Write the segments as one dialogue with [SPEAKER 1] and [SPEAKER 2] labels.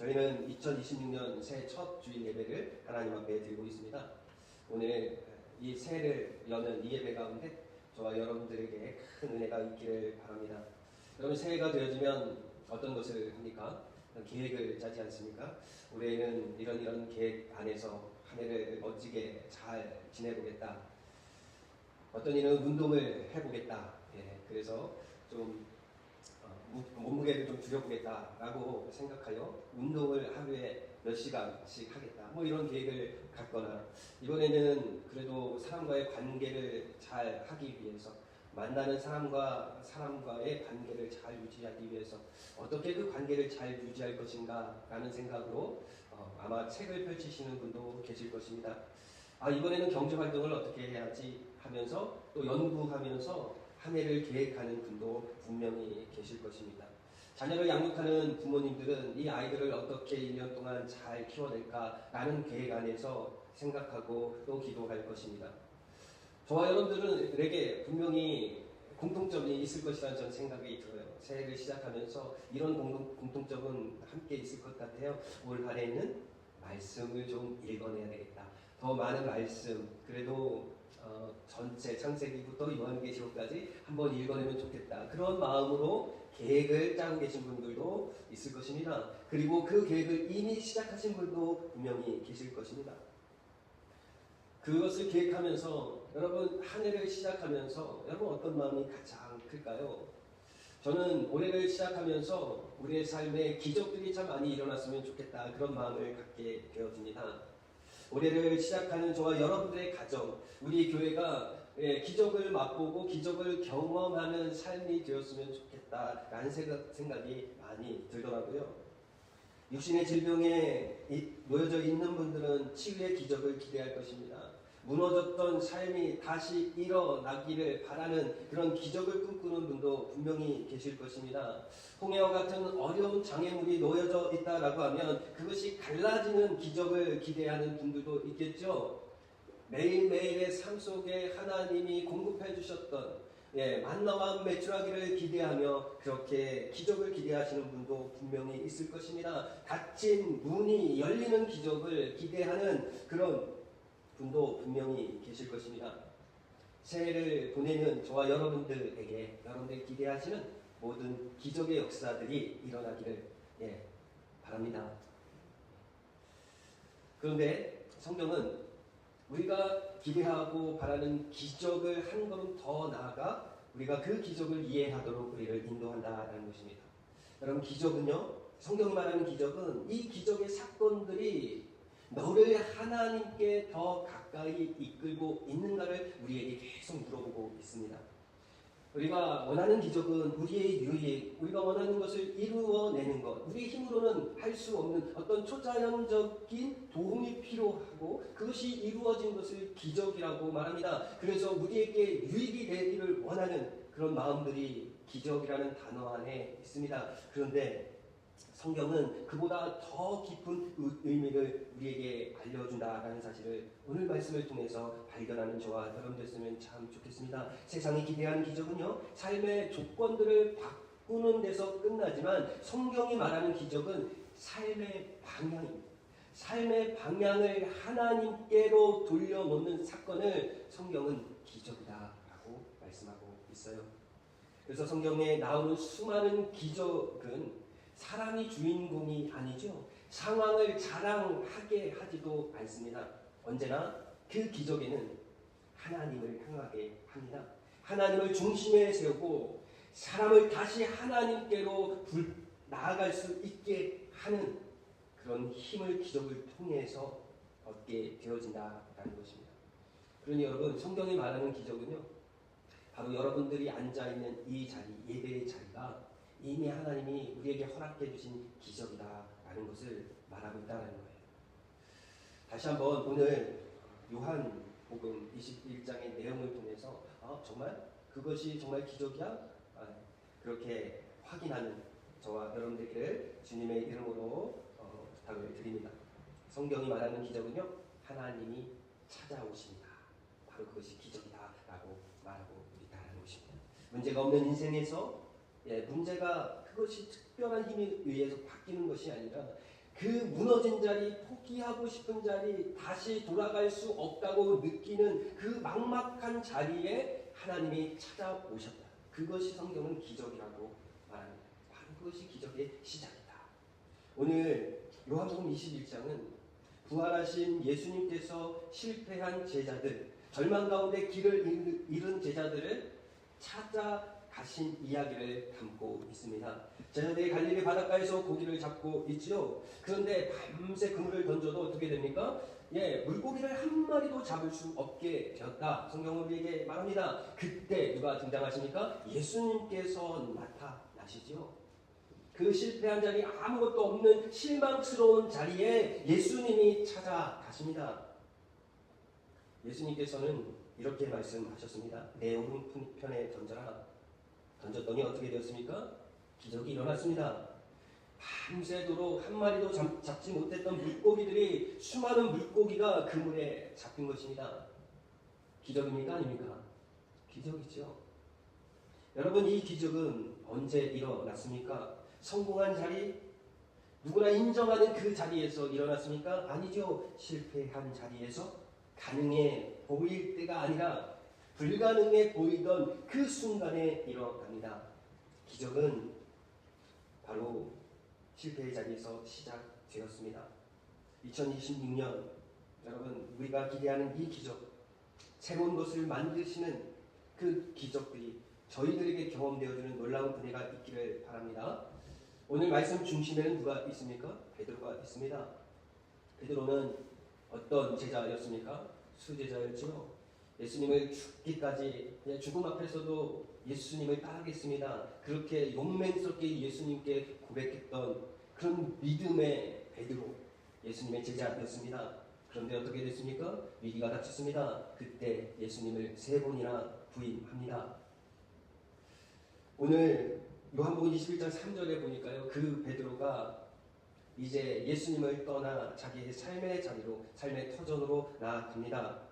[SPEAKER 1] 저희는 2026년 새해 첫 주일 예배를 하나님 앞에 드리고 있습니다. 오늘 이 새해를 여는 이 예배 가운데 저와 여러분들에게 큰 은혜가 있기를 바랍니다. 여러분 새해가 되어지면 어떤 것을 합니까? 계획을 짜지 않습니까? 올해는 이런 이런 계획 안에서 한 해를 멋지게 잘 지내보겠다. 어떤 이는 운동을 해보겠다. 예, 그래서 좀 어, 몸무게를 좀 줄여보겠다라고 생각하여 운동을 하루에 몇 시간씩 하겠다. 뭐 이런 계획을 갖거나 이번에는 그래도 사람과의 관계를 잘 하기 위해서 만나는 사람과 사람과의 관계를 잘 유지하기 위해서 어떻게 그 관계를 잘 유지할 것인가 라는 생각으로 어, 아마 책을 펼치시는 분도 계실 것입니다. 아 이번에는 경제 활동을 어떻게 해야지 하면서 또 연구하면서 한 해를 계획하는 분도 분명히 계실 것입니다. 자녀를 양육하는 부모님들은 이 아이들을 어떻게 1년 동안 잘 키워낼까라는 계획 안에서 생각하고 또 기도할 것입니다. 저와 여러분들에게 분명히 공통점이 있을 것이라는 저는 생각이 들어요. 새해를 시작하면서 이런 공동, 공통 점은 함께 있을 것 같아요. 올 한해는 말씀을 좀 읽어내야 되겠다. 더 많은 말씀, 그래도 어, 전체 창세기부터 요한계시록까지 한번 읽어내면 좋겠다. 그런 마음으로 계획을 짜고 계신 분들도 있을 것입니다. 그리고 그 계획을 이미 시작하신 분도 분명히 계실 것입니다. 그것을 계획하면서 여러분 한 해를 시작하면서 여러분 어떤 마음이 가장 클까요? 저는 올해를 시작하면서 우리의 삶에 기적들이 참 많이 일어났으면 좋겠다 그런 마음을 갖게 되어집니다. 올해를 시작하는 저와 여러분들의 가정, 우리 교회가 예, 기적을 맛보고 기적을 경험하는 삶이 되었으면 좋겠다라는 생각, 생각 이 많이 들더라고요. 육신의 질병에 놓여져 있는 분들은 치유의 기적을 기대할 것입니다. 무너졌던 삶이 다시 일어나기를 바라는 그런 기적을 꿈꾸는 분도 분명히 계실 것입니다. 홍해와 같은 어려운 장애물이 놓여져 있다라고 하면 그것이 갈라지는 기적을 기대하는 분들도 있겠죠. 매일매일의 삶 속에 하나님이 공급해 주셨던 예, 만나와 매출하기를 기대하며 그렇게 기적을 기대하시는 분도 분명히 있을 것입니다. 닫힌 문이 열리는 기적을 기대하는 그런 분도 분명히 계실 것입니다. 새해를 보내는 저와 여러분들에게 여러분들이 기대하시는 모든 기적의 역사들이 일어나기를 예, 바랍니다. 그런데 성경은 우리가 기대하고 바라는 기적을 한 걸음 더 나아가 우리가 그 기적을 이해하도록 우리를 인도한다라는 것입니다. 여러분 기적은요. 성경이 말하는 기적은 이 기적의 사건들이 너를 하나님께 더 가까이 이끌고 있는가를 우리에게 계속 물어보고 있습니다. 우리가 원하는 기적은 우리의 유익, 우리가 원하는 것을 이루어내는 것, 우리 힘으로는 할 수 없는 어떤 초자연적인 도움이 필요하고 그것이 이루어진 것을 기적이라고 말합니다. 그래서 우리에게 유익이 되기를 원하는 그런 마음들이 기적이라는 단어 안에 있습니다. 그런데 성경은 그보다 더 깊은 의미를 우리에게 알려준다라는 사실을 오늘 말씀을 통해서 발견하는 저와 여러분 됐으면 참 좋겠습니다. 세상이 기대하는 기적은요, 삶의 조건들을 바꾸는 데서 끝나지만 성경이 말하는 기적은 삶의 방향입니다. 삶의 방향을 하나님께로 돌려놓는 사건을 성경은 기적이다라고 말씀하고 있어요. 그래서 성경에 나오는 수많은 기적은 사람이 주인공이 아니죠. 상황을 자랑하게 하지도 않습니다. 언제나 그 기적에는 하나님을 향하게 합니다. 하나님을 중심에 세우고 사람을 다시 하나님께로 나아갈 수 있게 하는 그런 힘을 기적을 통해서 얻게 되어진다라는 것입니다. 그러니 여러분 성경이 말하는 기적은요. 바로 여러분들이 앉아 있는 이 자리, 예배의 자리가 이미 하나님이 우리에게 허락해 주신 기적이다라는 것을 말하고 있다는 거예요. 다시 한번 오늘 요한 복음 21장의 내용을 통해서 아, 정말 그것이 정말 기적이야? 아, 그렇게 확인하는 저와 여러분들에게 주님의 이름으로 어, 부탁을 드립니다. 성경이 말하는 기적은요, 하나님이 찾아오십니다. 바로 그것이 기적이다라고 말하고 있다는 것입니다. 문제가 없는 인생에서 예, 문제가 그것이 특별한 힘에 의해서 바뀌는 것이 아니라 그 무너진 자리, 포기하고 싶은 자리, 다시 돌아갈 수 없다고 느끼는 그 막막한 자리에 하나님이 찾아오셨다. 그것이 성경은 기적이라고 말합니다. 바로 그것이 기적의 시작이다. 오늘 요한복음 21장은 부활하신 예수님께서 실패한 제자들, 절망 가운데 길을 잃은 제자들을 찾아 가신 이야기를 담고 있습니다. 제자들이 갈릴리 바닷가에서 고기를 잡고 있지요. 그런데 밤새 그물을 던져도 어떻게 됩니까? 예, 물고기를 한 마리도 잡을 수 없게 되었다. 성경은 우리에게 말합니다. 그때 누가 등장하십니까? 예수님께서 나타나시지요. 그 실패한 자리 아무것도 없는 실망스러운 자리에 예수님이 찾아가십니다. 예수님께서는 이렇게 말씀하셨습니다. 내 오른편에 던져라. 던졌더니 어떻게 되었습니까? 기적이 일어났습니다. 밤새도록 한 마리도 잡, 잡지 못했던 물고기들이 수많은 물고기가 그물에 잡힌 것입니다. 기적입니까? 아닙니까? 기적이죠. 여러분 이 기적은 언제 일어났습니까? 성공한 자리, 누구나 인정하는 그 자리에서 일어났습니까? 아니죠. 실패한 자리에서 가능해 보일 때가 아니라 불가능해 보이던 그 순간에 일어납니다. 기적은 바로 실패의 자리에서 시작되었습니다. 2026년 여러분 우리가 기대하는 이 기적 새로운 것을 만드시는 그 기적들이 저희들에게 경험되어지는 놀라운 은혜가 있기를 바랍니다. 오늘 말씀 중심에는 누가 있습니까? 베드로가 있습니다. 베드로는 어떤 제자였습니까? 수제자였죠. 예수님을 죽기까지 죽음 앞에서도 예수님을 따르겠습니다. 그렇게 용맹스럽게 예수님께 고백했던 그런 믿음의 베드로 예수님의 제자였습니다. 그런데 어떻게 됐습니까? 위기가 닥쳤습니다. 그때 예수님을 세 번이나 부인합니다. 오늘 요한복음 21장 3절에 보니까요. 그 베드로가 이제 예수님을 떠나 자기의 삶의 자리로 삶의 터전으로 나아갑니다.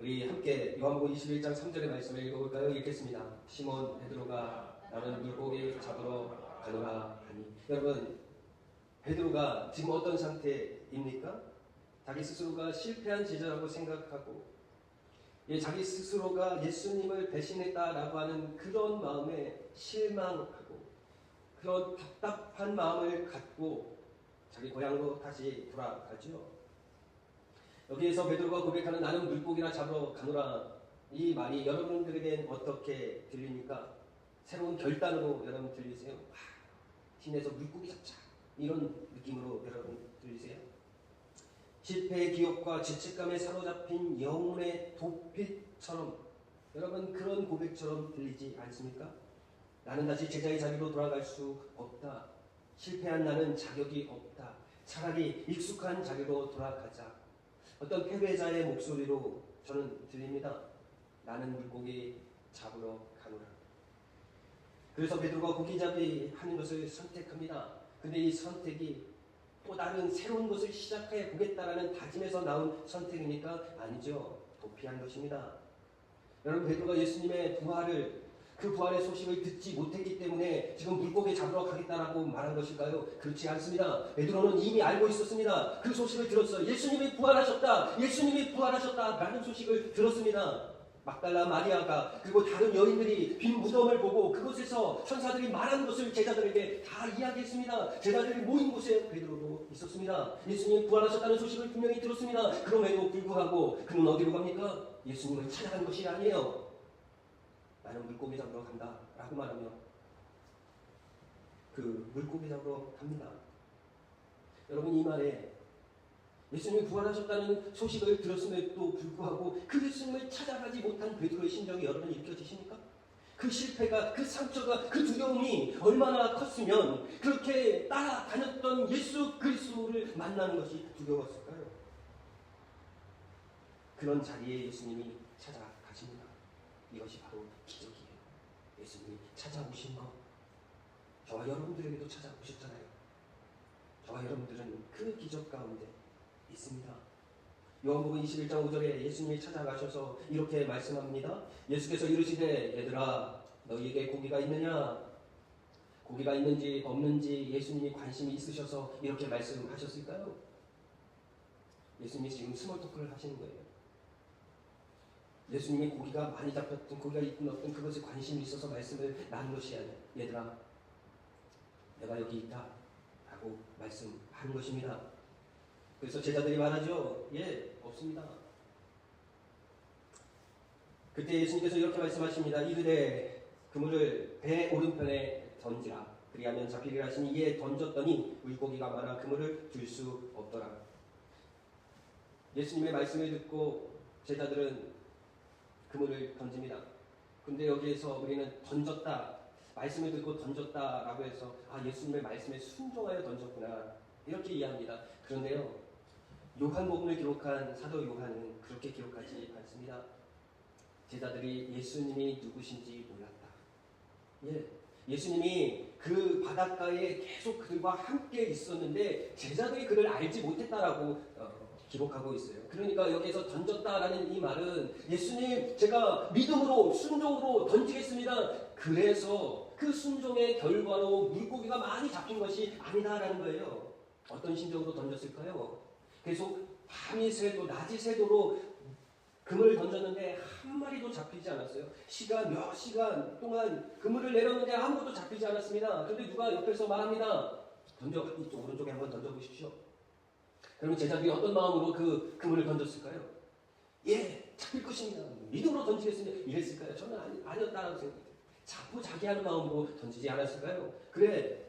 [SPEAKER 1] 우리 함께 요한복음 21장 3절의 말씀을 읽어볼까요? 읽겠습니다. 시몬 베드로가 나는 물고기 잡으러 가노라 하니 여러분 베드로가 지금 어떤 상태입니까? 자기 스스로가 실패한 제자라고 생각하고 예, 자기 스스로가 예수님을 배신했다라고 하는 그런 마음에 실망하고 그런 답답한 마음을 갖고 자기 고향으로 다시 돌아가죠. 여기에서 베드로가 고백하는 나는 물고기나 잡으러 가노라 이 말이 여러분 들에겐 어떻게 들립니까? 새로운 결단으로 여러분 들리세요? 아, 팀에서 물고기 잡자 이런 느낌으로 여러분 들리세요? 실패의 기억과 죄책감에 사로잡힌 영혼의 도피처럼 여러분 그런 고백처럼 들리지 않습니까? 나는 다시 제자의 자리로 돌아갈 수 없다. 실패한 나는 자격이 없다. 차라리 익숙한 자리로 돌아가자. 어떤 패배자의 목소리로 저는 들립니다. 나는 물고기 잡으러 가노라. 그래서 베드로가 고기잡이 하는 것을 선택합니다. 근데 이 선택이 또 다른 새로운 것을 시작해 보겠다라는 다짐에서 나온 선택입니까? 아니죠. 도피한 것입니다. 여러분 베드로가 예수님의 부활을 그 부활의 소식을 듣지 못했기 때문에 지금 물고기 잡으러 가겠다라고 말한 것일까요? 그렇지 않습니다. 베드로는 이미 알고 있었습니다. 그 소식을 들었어요. 예수님이 부활하셨다. 예수님이 부활하셨다 라는 소식을 들었습니다. 막달라 마리아가 그리고 다른 여인들이 빈 무덤을 보고 그곳에서 천사들이 말한 것을 제자들에게 다 이야기했습니다. 제자들이 모인 곳에 베드로도 있었습니다. 예수님 부활하셨다는 소식을 분명히 들었습니다. 그럼에도 불구하고 그는 어디로 갑니까? 예수님을 찾아간 것이 아니에요. 나는 물고기 잡으러 간다. 라고 말하며 그 물고기 잡으러 갑니다. 여러분 이 말에 예수님이 부활하셨다는 소식을 들었음에도 불구하고 그 예수님을 찾아가지 못한 베드로의 심정이 여러분 일으켜지십니까? 그 실패가, 그 상처가, 그 두려움이 얼마나 컸으면 그렇게 따라다녔던 예수 그리스도를 만나는 것이 두려웠을까요? 그런 자리에 예수님이 찾아가십니다. 이것이 바로 기적이에요. 예수님이 찾아오신 것. 저와 여러분들에게도 찾아오셨잖아요. 저와 여러분들은 그 기적 가운데 있습니다. 요한복음 21장 5절에 예수님이 찾아가셔서 이렇게 말씀합니다. 예수께서 이르시되 얘들아 너희에게 고기가 있느냐? 고기가 있는지 없는지 예수님이 관심이 있으셔서 이렇게 말씀하셨을까요? 예수님이 지금 스몰 토크를 하시는 거예요. 예수님이 고기가 많이 잡혔든 고기가 있든 없든 그것에 관심이 있어서 말씀을 것이 아니라 얘들아 내가 여기 있다 라고 말씀하는 것입니다. 그래서 제자들이 말하죠. 예, 없습니다. 그때 예수님께서 이렇게 말씀하십니다. 이르되 그물을 배 오른편에 던지라. 그리하면 잡히리라 하시니 이에 던졌더니 물고기가 많아 그물을 들 수 없더라. 예수님의 말씀을 듣고 제자들은 그물을 던집니다. 근데 여기에서 우리는 던졌다. 말씀을 듣고 던졌다라고 해서 아 예수님의 말씀에 순종하여 던졌구나 이렇게 이해합니다. 그런데요 요한복음을 기록한 사도 요한은 그렇게 기록하지 않습니다. 제자들이 예수님이 누구신지 몰랐다. 예, 예수님이 그 바닷가에 계속 그들과 함께 있었는데 제자들이 그를 알지 못했다라고 어, 기록하고 있어요. 그러니까 여기에서 던졌다라는 이 말은 예수님 제가 믿음으로 순종으로 던지겠습니다. 그래서 그 순종의 결과로 물고기가 많이 잡힌 것이 아니다라는 거예요. 어떤 심정으로 던졌을까요? 계속 밤이 새도 낮이 새도록 그물을 던졌는데 한 마리도 잡히지 않았어요. 시간 몇 시간 동안 그물을 내렸는데 아무것도 잡히지 않았습니다. 그런데 누가 옆에서 말합니다. 던져 이쪽 오른쪽에 한번 던져보십시오. 그러면 제자들이 어떤 마음으로 그 그물을 던졌을까요? 예, 잡힐 것입니다. 믿음으로 던지겠습니다. 이랬을까요? 저는 아니, 아니었다라고 생각해요. 자포자기하는 마음으로 던지지 않았을까요? 그래,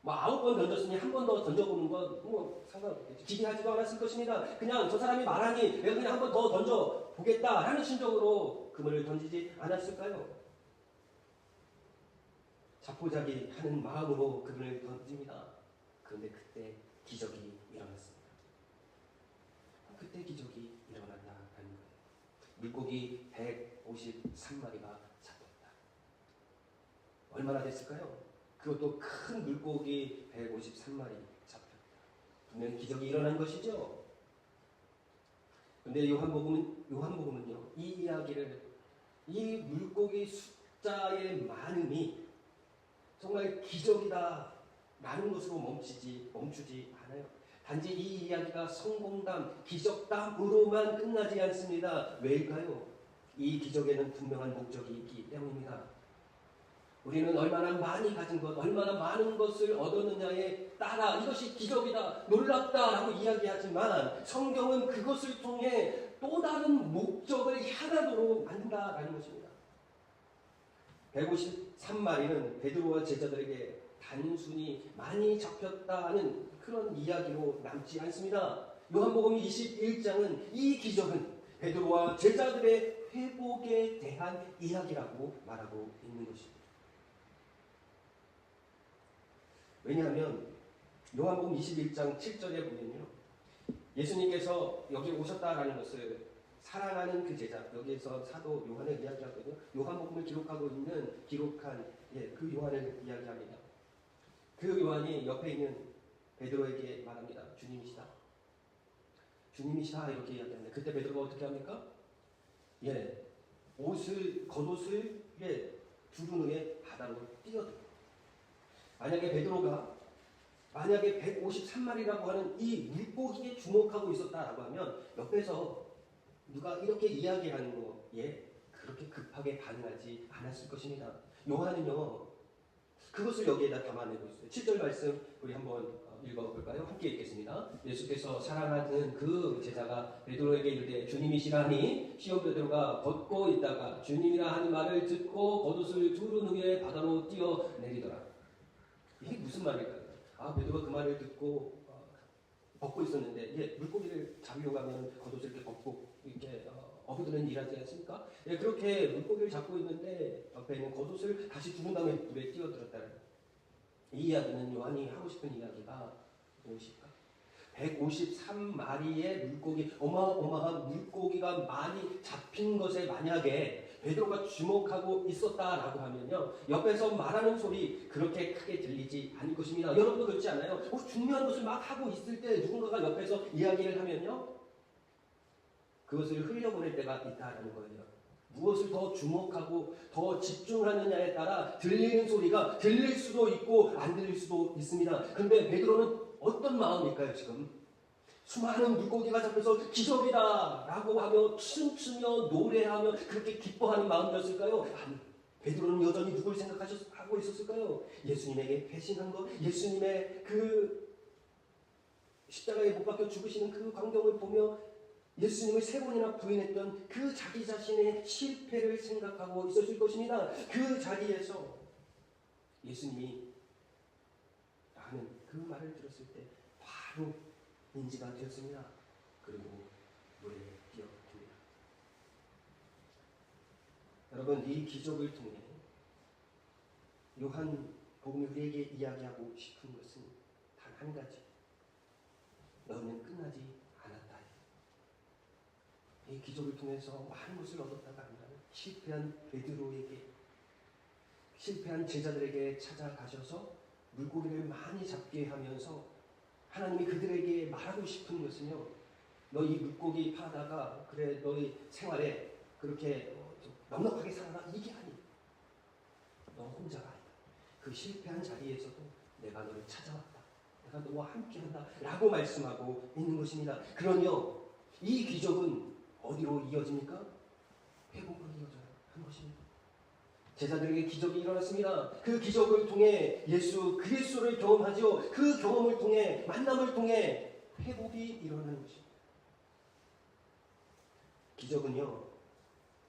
[SPEAKER 1] 뭐 아홉 번 던졌으니 한 번 더 던져보는 건 뭐 상관없겠죠. 기대하지도 않았을 것입니다. 그냥 저 사람이 말하니 내가 그냥 한 번 더 던져 보겠다라는 심정으로 그물을 던지지 않았을까요? 자포자기 하는 마음으로 그물을 던집니다. 그런데 그때 기적이 일어났습니다. 그때 기적이 일어난다는 거예요. 물고기 153마리가 잡혔다. 얼마나 됐을까요? 그것도 큰 물고기 153마리 잡혔다. 분명히 기적이 일어난 것이죠. 근데 요한복음은 요한복음은요 이 이야기를 이 물고기 숫자의 많음이 정말 기적이다 라는 것으로 멈추지 멈추지 않아요. 단지 이 이야기가 성공담, 기적담으로만 끝나지 않습니다. 왜일까요? 이 기적에는 분명한 목적이 있기 때문입니다. 우리는 얼마나 많이 가진 것, 얼마나 많은 것을 얻었느냐에 따라 이것이 기적이다, 놀랍다라고 이야기하지만 성경은 그것을 통해 또 다른 목적을 향하도록 만든다라는 것입니다. 153마리는 베드로와 제자들에게 단순히 많이 잡혔다는 그런 이야기로 남지 않습니다. 요한복음 21장은 이 기적은 베드로와 제자들의 회복에 대한 이야기라고 말하고 있는 것입니다. 왜냐하면 요한복음 21장 7절에 보면요. 예수님께서 여기 오셨다라는 것을 사랑하는 그 제자 여기에서 사도 요한을 이야기하거든요. 요한복음을 기록하고 있는 기록한 예, 그 요한을 이야기합니다. 그 요한이 옆에 있는 베드로에게 말합니다. 주님이시다. 주님이시다 이렇게 이야기합니다. 그때 베드로가 어떻게 합니까? 예, 옷을 겉옷을 예, 두른 후에 바다로 뛰어들어. 만약에 베드로가 만약에 153마리라고 하는 이 물고기에 주목하고 있었다라고 하면 옆에서 누가 이렇게 이야기하는 거에 그렇게 급하게 반응하지 않았을 것입니다. 요한은요 그것을 여기에다 담아내고 있어요. 7절 말씀 우리 한번 읽어볼까요? 함께 읽겠습니다. 예수께서 사랑하는 그 제자가 베드로에게 이르되 주님이시라니 시온 베드로가 걷고 있다가 주님이라 하는 말을 듣고 겉옷을 두른 후에 바다로 뛰어 내리더라. 이게 무슨 말일까요? 아 베드로가 그 말을 듣고 어, 벗고 있었는데 예, 물고기를 잡으려고 하면 겉옷을 이렇게 벗고 이렇게 어, 어부들은 일하지 않습니까? 예, 그렇게 물고기를 잡고 있는데 옆에 있는 겉옷을 다시 두른 다음에 물에 뛰어들었다는 이 이야기는 요한이 하고 싶은 이야기가 무엇일까? 153마리의 물고기, 어마어마한 물고기가 많이 잡힌 것에 만약에 베드로가 주목하고 있었다라고 하면요. 옆에서 말하는 소리 그렇게 크게 들리지 않을 것입니다. 여러분도 그렇지 않아요? 어, 중요한 것을 막 하고 있을 때 누군가가 옆에서 이야기를 하면요. 그것을 흘려보낼 때가 있다라는 거예요. 무엇을 더 주목하고 더 집중하느냐에 따라 들리는 소리가 들릴 수도 있고 안 들릴 수도 있습니다. 그런데 베드로는 어떤 마음일까요, 지금? 수많은 물고기가 잡혀서 기적이다! 라고 하며 춤추며 노래하며 그렇게 기뻐하는 마음이었을까요? 아니, 베드로는 여전히 누굴 생각하고 있었을까요? 예수님에게 배신한 것, 예수님의 그 십자가에 못 박혀 죽으시는 그 광경을 보며 예수님을 세 번이나 부인했던 그 자기 자신의 실패를 생각하고 있었을 것입니다. 그 자리에서 예수님이 라는 그 말을 들었을 때 바로 인지가 되었습니다. 그리고 물에 뛰어듭니다. 여러분 이 기적을 통해 요한 복음이 우리에게 이야기하고 싶은 것은 단 한 가지. 너는 끝나지. 이 기적을 통해서 많은 것을 얻었다가 아니라 실패한 베드로에게 실패한 제자들에게 찾아가셔서 물고기를 많이 잡게 하면서 하나님이 그들에게 말하고 싶은 것은요. 너희 물고기 파다가 그래 너희 생활에 그렇게 어, 좀 넉넉하게 살아라 이게 아니. 너 혼자가 아니다. 그 실패한 자리에서도 내가 너를 찾아왔다. 내가 너와 함께한다. 라고 말씀하고 있는 것입니다. 그러며 이 기적은 어디로 이어집니까? 회복으로 이어져야 하는 것입니다. 제자들에게 기적이 일어났습니다. 그 기적을 통해 예수 그리스도를 경험하죠. 그 경험을 통해 만남을 통해 회복이 일어나는 것입니다. 기적은요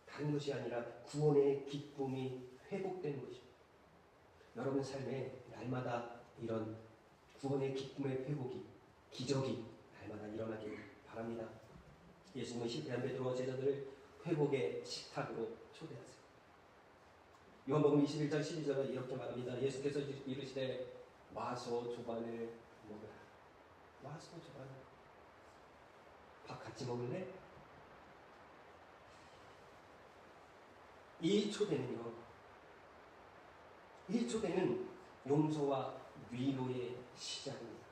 [SPEAKER 1] 다른 것이 아니라 구원의 기쁨이 회복되는 것입니다. 여러분 삶에 날마다 이런 구원의 기쁨의 회복이 기적이 날마다 일어나길 바랍니다. 예수님은 실패한 베드로와 제자들을 회복의 식탁으로 초대하세요. 요한복음 21장 12절에 이렇게 말합니다. 예수께서 이르시되 와서 조반을 먹으라. 와서 조반을 밥 같이 먹을래? 이 초대는요. 이 초대는 용서와 위로의 시작입니다.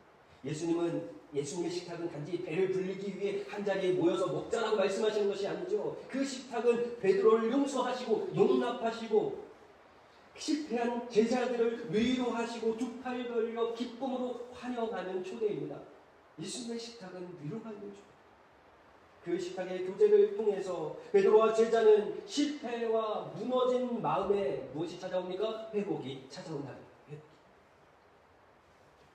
[SPEAKER 1] 예수님은 예수님의 식탁은 단지 배를 불리기 위해 한 자리에 모여서 먹자라고 말씀하시는 것이 아니죠. 그 식탁은 베드로를 용서하시고 용납하시고 실패한 제자들을 위로하시고 두 팔 벌려 기쁨으로 환영하는 초대입니다. 예수님의 식탁은 위로가 있는 초대. 그 식탁의 교제를 통해서 베드로와 제자는 실패와 무너진 마음에 무엇이 찾아옵니까? 회복이 찾아온다.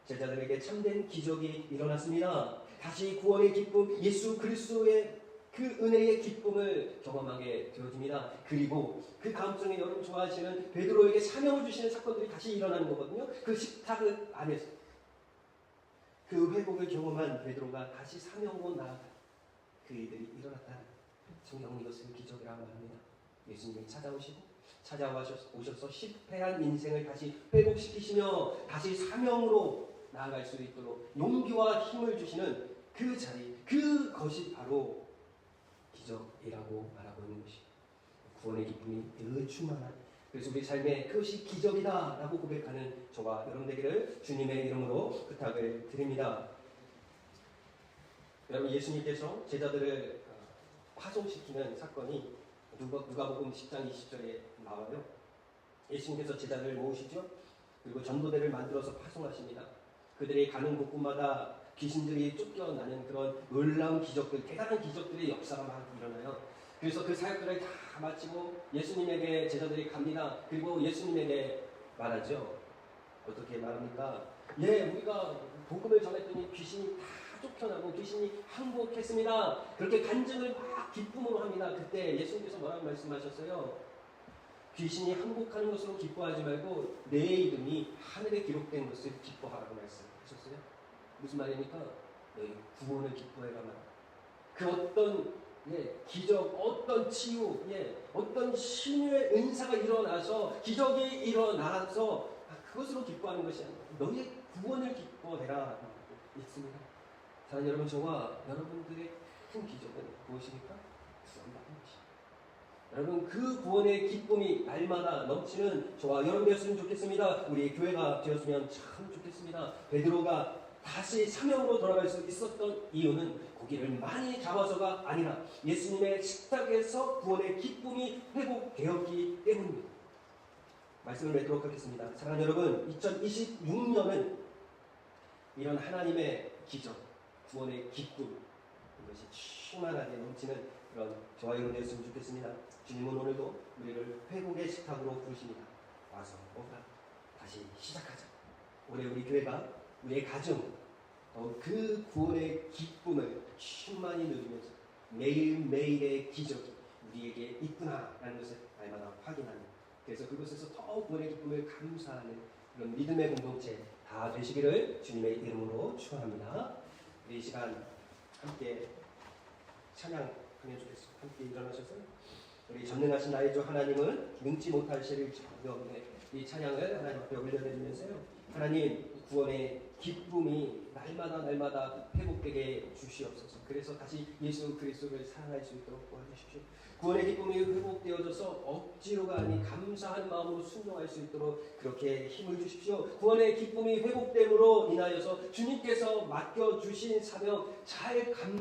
[SPEAKER 1] 제자들에게 참된 기적이 일어났습니다. 다시 구원의 기쁨, 예수 그리스도의 그 은혜의 기쁨을 경험하게 되어집니다. 그리고 그 다음 중에 여러분 좋아하시는 베드로에게 사명을 주시는 사건들이 다시 일어나는 거거든요. 그 식탁 안에서 그 회복을 경험한 베드로가 다시 사명으로 나아가 그 일들이 일어났다는 성경은 이것을 기적이라고 합니다. 예수님이 찾아오시고 찾아오셔서 실패한 인생을 다시 회복시키시며 다시 사명으로 나아갈 수 있도록 용기와 힘을 주시는 그 자리, 그것이 바로 기적이라고 말하고 있는 것이 구원의 기쁨이 늘 충만한 그래서 우리 삶에 그것이 기적이다 라고 고백하는 저와 여러분 되기를 주님의 이름으로 부탁을 드립니다. 여러분 예수님께서 제자들을 파송시키는 사건이 누가, 누가복음 10장 20절에 나와요. 예수님께서 제자들을 모으시죠. 그리고 전도대를 만들어서 파송하십니다. 그들이 가는 곳곳마다 귀신들이 쫓겨나는 그런 놀라운 기적들, 대단한 기적들의 역사가 막 일어나요. 그래서 그 사역들을 다 마치고 예수님에게 제자들이 갑니다. 그리고 예수님에게 말하죠. 어떻게 말합니까? 예, 우리가 복음을 전했더니 귀신이 다 쫓겨나고 귀신이 항복했습니다. 그렇게 간증을 막 기쁨으로 합니다. 그때 예수님께서 뭐라고 말씀하셨어요? 귀신이 항복하는 것으로 기뻐하지 말고 내 이름이 하늘에 기록된 것을 기뻐하라고 말씀하셨어요. 무슨 말입니까? 네, 구원을 기뻐해라 말. 그 어떤 예, 기적, 어떤 치유, 예, 어떤 신유의 은사가 일어나서 기적이 일어나서 아, 그것으로 기뻐하는 것이 아니라 너의 구원을 기뻐해라 있습니다. 사랑하는 여러분, 저와 여러분들의 큰 기적은 무엇입니까? 것입니다. 여러분 그 구원의 기쁨이 날마다 넘치는 저와 여러분 되었으면 좋겠습니다. 우리 교회가 되었으면 참 좋겠습니다. 베드로가 다시 사명으로 돌아갈 수 있었던 이유는 고기를 많이 잡아서가 아니라 예수님의 식탁에서 구원의 기쁨이 회복되었기 때문입니다. 말씀을 맺도록 하겠습니다. 사랑하는 여러분, 2026년은 이런 하나님의 기적, 구원의 기쁨, 이것이 충만하게 넘치는 그런 저와 되었으면 좋겠습니다. 주님은 오늘도 우리를 회복의 식탁으로 부르십니다. 와서 오라 다시 시작하자. 올해 우리 교회가 우리의 가정 더욱 그 구원의 기쁨을 충만히 누리면서 매일매일의 기적이 우리에게 있구나라는 것을 날마다 확인합니다. 그래서 그곳에서 더 구원의 기쁨을 감사하는 그런 믿음의 공동체 다 되시기를 주님의 이름으로 축원합니다. 우리 이 시간 함께 찬양하면 좋겠습니다. 함께 일어나셔서 우리 전능하신 나의 주 하나님은 능치 못할 시를 이 찬양을 하나님 앞에 올려드리면서요. 하나님 구원의 기쁨이 날마다 날마다 회복되게 주시옵소서. 그래서 다시 예수 그리스도를 사랑할 수 있도록 도와주십시오. 구원의 기쁨이 회복되어져서 억지로가 아닌 감사한 마음으로 순종할 수 있도록 그렇게 힘을 주십시오. 구원의 기쁨이 회복됨으로 인하여서 주님께서 맡겨 주신 사명 잘 감.